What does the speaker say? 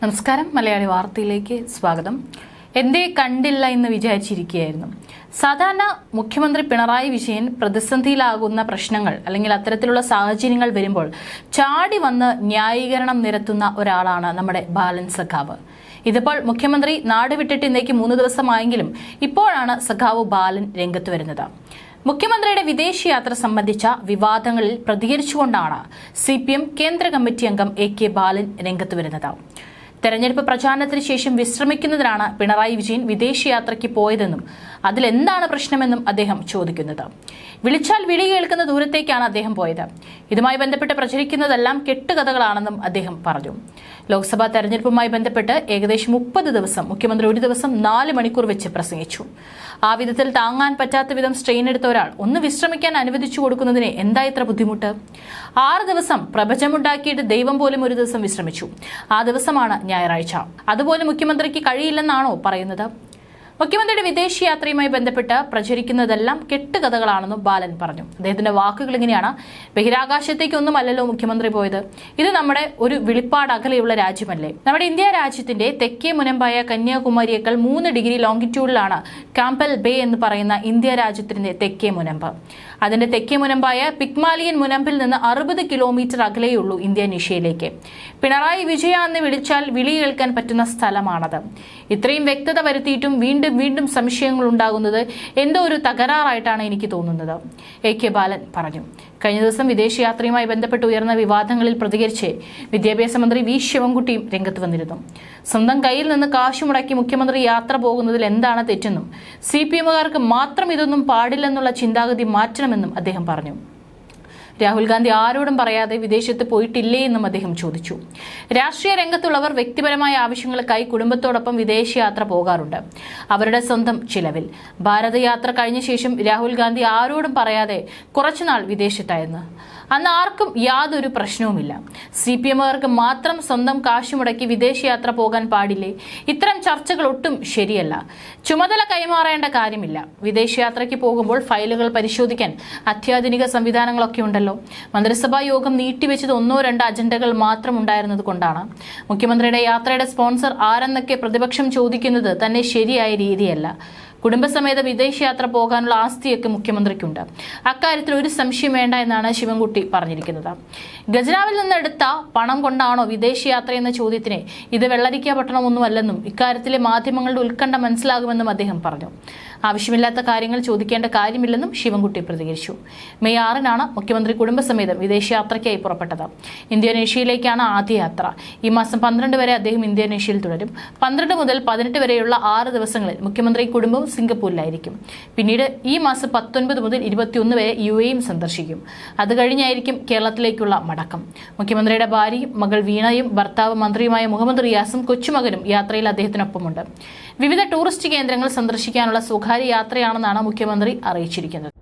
നമസ്കാരം. മലയാളി വാർത്തയിലേക്ക് സ്വാഗതം. എന്തേ കണ്ടില്ല എന്ന് വിചാരിച്ചിരിക്കുകയായിരുന്നു. സാധാരണ മുഖ്യമന്ത്രി പിണറായി വിജയൻ പ്രതിസന്ധിയിലാകുന്ന പ്രശ്നങ്ങൾ അല്ലെങ്കിൽ അത്തരത്തിലുള്ള സാഹചര്യങ്ങൾ വരുമ്പോൾ ചാടി വന്ന് ന്യായീകരണം നിരത്തുന്ന ഒരാളാണ് നമ്മുടെ ബാലൻ സഖാവ്. ഇതിപ്പോൾ മുഖ്യമന്ത്രി നാട് വിട്ടിട്ട് ഇന്നേക്ക് മൂന്ന് ദിവസമായെങ്കിലും ഇപ്പോഴാണ് സഖാവ് ബാലൻ രംഗത്ത് വരുന്നത്. മുഖ്യമന്ത്രിയുടെ വിദേശയാത്ര സംബന്ധിച്ച വിവാദങ്ങളിൽ പ്രതികരിച്ചുകൊണ്ടാണ് സി കേന്ദ്ര കമ്മിറ്റി അംഗം എ കെ ബാലൻ രംഗത്ത് വരുന്നത്. തെരഞ്ഞെടുപ്പ് പ്രചാരണത്തിന് ശേഷം വിശ്രമിക്കുന്നതിനാണ് പിണറായി വിജയൻ വിദേശയാത്രയ്ക്ക് പോയതെന്നും അതിലെന്താണ് പ്രശ്നമെന്നും അദ്ദേഹം ചോദിക്കുന്നത്. വിളിച്ചാൽ വിളി കേൾക്കുന്ന ദൂരത്തേക്കാണ് അദ്ദേഹം പോയത്. ഇതുമായി ബന്ധപ്പെട്ട് പ്രചരിക്കുന്നതെല്ലാം കെട്ടുകഥകളാണെന്നും അദ്ദേഹം പറഞ്ഞു. ലോക്സഭാ തെരഞ്ഞെടുപ്പുമായി ബന്ധപ്പെട്ട് ഏകദേശം മുപ്പത് ദിവസം മുഖ്യമന്ത്രി ഒരു ദിവസം നാല് മണിക്കൂർ വെച്ച് പ്രസംഗിച്ചു. ആ വിധത്തിൽ താങ്ങാൻ പറ്റാത്ത വിധം സ്ട്രെയിൻ എടുത്ത ഒരാൾ ഒന്ന് വിശ്രമിക്കാൻ അനുവദിച്ചു കൊടുക്കുന്നതിന് എന്താ ഇത്ര ബുദ്ധിമുട്ട്? ആറ് ദിവസം പ്രപഞ്ചമുണ്ടാക്കിയിട്ട് ദൈവം പോലും ഒരു ദിവസം വിശ്രമിച്ചു. ആ ദിവസമാണ് ഞായറാഴ്ച. അതുപോലെ മുഖ്യമന്ത്രിക്ക് കഴിയില്ലെന്നാണോ പറയുന്നത്? മുഖ്യമന്ത്രിയുടെ വിദേശയാത്രയുമായി ബന്ധപ്പെട്ട് പ്രചരിക്കുന്നതെല്ലാം കെട്ടുകഥകളാണെന്നും ബാലൻ പറഞ്ഞു. അദ്ദേഹത്തിന്റെ വാക്കുകൾ ഇങ്ങനെയാണ്. ബഹിരാകാശത്തേക്കൊന്നും അല്ലല്ലോ മുഖ്യമന്ത്രി പോയത്. ഇത് നമ്മുടെ ഒരു വിളിപ്പാട് അകലെയുള്ള രാജ്യമല്ലേ. നമ്മുടെ ഇന്ത്യ രാജ്യത്തിന്റെ തെക്കേ മുനമ്പായ കന്യാകുമാരിയേക്കാൾ മൂന്ന് ഡിഗ്രി ലോങ്കിറ്റ്യൂഡിലാണ് കാമ്പൽ ബേ എന്ന് പറയുന്ന ഇന്ത്യ രാജ്യത്തിന്റെ തെക്കേ മുനമ്പ്. അതിന്റെ തെക്കേ മുനമ്പായ പിക്മാലിയൻ മുനമ്പിൽ നിന്ന് അറുപത് കിലോമീറ്റർ അകലെയുള്ളൂ ഇന്ത്യോനേഷ്യയിലേക്ക് പിണറായി വിജയ എന്ന് വിളിച്ചാൽ വിളി കേൾക്കാൻ പറ്റുന്ന സ്ഥലമാണത്. ഇത്രയും വ്യക്തത വരുത്തിയിട്ടും വീണ്ടും വീണ്ടും വീണ്ടും സംശയങ്ങൾ ഉണ്ടാകുന്നത് എന്തോ ഒരു തകരാറായിട്ടാണ് എനിക്ക് തോന്നുന്നത്. എ കെ ബാലൻ പറഞ്ഞു. കഴിഞ്ഞ ദിവസം വിദേശയാത്രയുമായി ബന്ധപ്പെട്ട് ഉയർന്ന വിവാദങ്ങളിൽ പ്രതികരിച്ച് വിദ്യാഭ്യാസ മന്ത്രി വി ശിവൻകുട്ടിയും രംഗത്ത് വന്നിരുന്നു. സ്വന്തം കയ്യിൽ നിന്ന് കാശ് മുടക്കി മുഖ്യമന്ത്രി യാത്ര പോകുന്നതിൽ എന്താണ് തെറ്റെന്നും സി പി എമ്മുകാർക്ക് മാത്രം ഇതൊന്നും പാടില്ലെന്നുള്ള ചിന്താഗതി മാറ്റണമെന്നും അദ്ദേഹം പറഞ്ഞു. രാഹുൽ ഗാന്ധി ആരോടും പറയാതെ വിദേശത്ത് പോയിട്ടില്ലേ എന്നും അദ്ദേഹം ചോദിച്ചു. രാഷ്ട്രീയ രംഗത്തുള്ളവർ വ്യക്തിപരമായ ആവശ്യങ്ങൾക്കായി കുടുംബത്തോടൊപ്പം വിദേശയാത്ര പോകാറുണ്ട്. അവരുടെ സ്വന്തം ചിലവിൽ. ഭാരതയാത്ര കഴിഞ്ഞ ശേഷം രാഹുൽ ഗാന്ധി ആരോടും പറയാതെ കുറച്ചുനാൾ വിദേശത്തായിരുന്നു അന്ന് ആർക്കും യാതൊരു പ്രശ്നവുമില്ല. സി പി എമ്മുകാർക്ക് മാത്രം സ്വന്തം കാശ് മുടക്കി വിദേശയാത്ര പോകാൻ പാടില്ലേ? ഇത്തരം ചർച്ചകൾ ഒട്ടും ശരിയല്ല. ചുമതല കൈമാറേണ്ട കാര്യമില്ല. വിദേശയാത്രയ്ക്ക് പോകുമ്പോൾ ഫയലുകൾ പരിശോധിക്കാൻ അത്യാധുനിക സംവിധാനങ്ങളൊക്കെ ഉണ്ടല്ലോ. മന്ത്രിസഭാ യോഗം നീട്ടിവെച്ചത് ഒന്നോ രണ്ടോ അജണ്ടകൾ മാത്രം ഉണ്ടായിരുന്നത് കൊണ്ടാണ്. മുഖ്യമന്ത്രിയുടെ യാത്രയുടെ സ്പോൺസർ ആരെന്നൊക്കെ പ്രതിപക്ഷം ചോദിക്കുന്നത് തന്നെ ശരിയായ രീതിയല്ല. കുടുംബസമേത വിദേശയാത്ര പോകാനുള്ള ആസ്തിയൊക്കെ മുഖ്യമന്ത്രിക്കുണ്ട്. അക്കാര്യത്തിൽ ഒരു സംശയം വേണ്ട എന്നാണ് ശിവൻകുട്ടി പറഞ്ഞിരിക്കുന്നത്. ഗജനാവിൽ നിന്നെടുത്ത പണം കൊണ്ടാണോ വിദേശയാത്ര എന്ന ചോദ്യത്തിന് ഇത് വെള്ളരിക്ക പട്ടണമൊന്നുമല്ലെന്നും ഇക്കാര്യത്തിലെ മാധ്യമങ്ങളുടെ ഉത്കണ്ഠ മനസ്സിലാകുമെന്നും അദ്ദേഹം പറഞ്ഞു. ആവശ്യമില്ലാത്ത കാര്യങ്ങൾ ചോദിക്കേണ്ട കാര്യമില്ലെന്നും ശിവൻകുട്ടി പ്രതികരിച്ചു. മെയ് ആറിനാണ് മുഖ്യമന്ത്രി കുടുംബസമേതം വിദേശയാത്രയ്ക്കായി പുറപ്പെട്ടത്. ഇന്തോനേഷ്യയിലേക്കാണ് ആദ്യ യാത്ര. ഈ മാസം പന്ത്രണ്ട് വരെ അദ്ദേഹം ഇന്തോനേഷ്യയിൽ തുടരും. പന്ത്രണ്ട് മുതൽ പതിനെട്ട് വരെയുള്ള ആറ് ദിവസങ്ങളിൽ മുഖ്യമന്ത്രി കുടുംബവും സിംഗപ്പൂരിലായിരിക്കും. പിന്നീട് ഈ മാസം പത്തൊൻപത് മുതൽ ഇരുപത്തിയൊന്ന് വരെ യു എയും സന്ദർശിക്കും. അത് കഴിഞ്ഞായിരിക്കും കേരളത്തിലേക്കുള്ള മടക്കം. മുഖ്യമന്ത്രിയുടെ ഭാര്യയും മകൾ വീണയും ഭർത്താവ് മന്ത്രിയുമായ മുഹമ്മദ് റിയാസും കൊച്ചുമകനും യാത്രയിൽ അദ്ദേഹത്തിനൊപ്പമുണ്ട്. വിവിധ ടൂറിസ്റ്റ് കേന്ദ്രങ്ങൾ സന്ദർശിക്കാനുള്ള സ്വകാര്യ യാത്രയാണെന്നാണ് മുഖ്യമന്ത്രി അറിയിച്ചിരിക്കുന്നത്.